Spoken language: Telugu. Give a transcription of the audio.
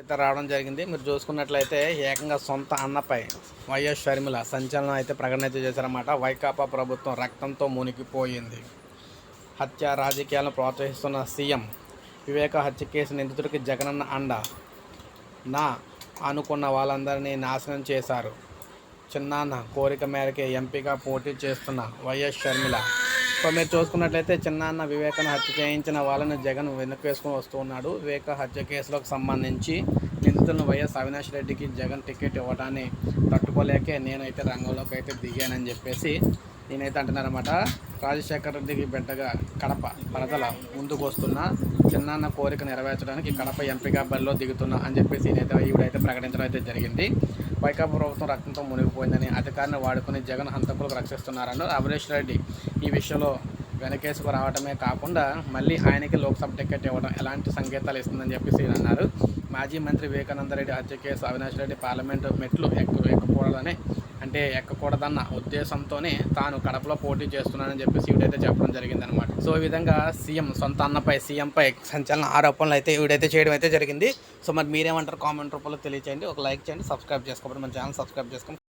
అయితే రావడం జరిగింది. మీరు చూసుకున్నట్లయితే ఏకంగా సొంత అన్నపై వైఎస్ షర్మిల సంచలనం అయితే ప్రకటన అయితే చేశారన్నమాట. వైకాపా ప్రభుత్వం రక్తంతో మునిగిపోయింది. హత్య రాజకీయాలను ప్రోత్సహిస్తున్న సీఎం వివేక హత్య కేసు నిందితుడికి జగనన్న అండ. నా అనుకున్న వాళ్ళందరినీ నాశనం చేశారు. చిన్నాన్న కోరిక మేరకే ఎంపీగా పోటీ చేస్తున్న వైఎస్ షర్మిల సో మీరు చూసుకున్నట్లయితే చిన్నాన్న వివేకను హత్య చేయించిన వాళ్ళని జగన్ వెనక్కి వేసుకొని వస్తూ ఉన్నాడు. వివేక హత్య కేసులకు సంబంధించి నిందితులను వైఎస్ అవినాష్ రెడ్డికి జగన్ టికెట్ ఇవ్వడాన్ని తట్టుకోలేకే నేనైతే రంగంలోకి అయితే దిగానని చెప్పేసి నేనైతే అంటున్నారనమాట రాజశేఖర రెడ్డికి బిడ్డగా కడప పరదల ముందుకు వస్తున్న చిన్నాన్న కోరిక నెరవేర్చడానికి కడప ఎంపీగా బరిలో దిగుతున్నా అని చెప్పేసి నేనైతే ఈవిడైతే ప్రకటించడం అయితే జరిగింది. వైకాపా ప్రభుత్వం రక్తంతో మునిగిపోయిందని అధికారిని వాడుకుని జగన్ హంతకులకు రక్షిస్తున్నారని అమరేష్ రెడ్డి. ఈ విషయంలో వెనకేసుకు రావడమే కాకుండా మళ్ళీ ఆయనకి లోక్సభ టికెట్ ఇవ్వడం ఎలాంటి సంకేతాలు ఇస్తుందని చెప్పేసి అన్నారు మాజీ మంత్రి వివేకానంద రెడ్డి హత్య కేసు అవినాష్ రెడ్డి పార్లమెంటు మెట్లు ఎక్కు ఎక్కకూడదని అంటే ఎక్కకూడదన్న ఉద్దేశంతోనే తాను కడపలో పోటీ చేస్తున్నానని చెప్పేసి ఈవిడైతే చెప్పడం జరిగిందనమాట సో ఈ విధంగా సీఎం సొంత అన్నపై సీఎంపై సంచలన ఆరోపణలు అయితే ఈవిడైతే చేయడం అయితే జరిగింది. సో మరి మీరేమంటారు? కామెంట్ రూపంలో తెలియచేయండి. ఒక లైక్ చేయండి. సబ్స్క్రైబ్ చేసుకోండి మన ఛానల్ సబ్స్క్రైబ్ చేసుకొని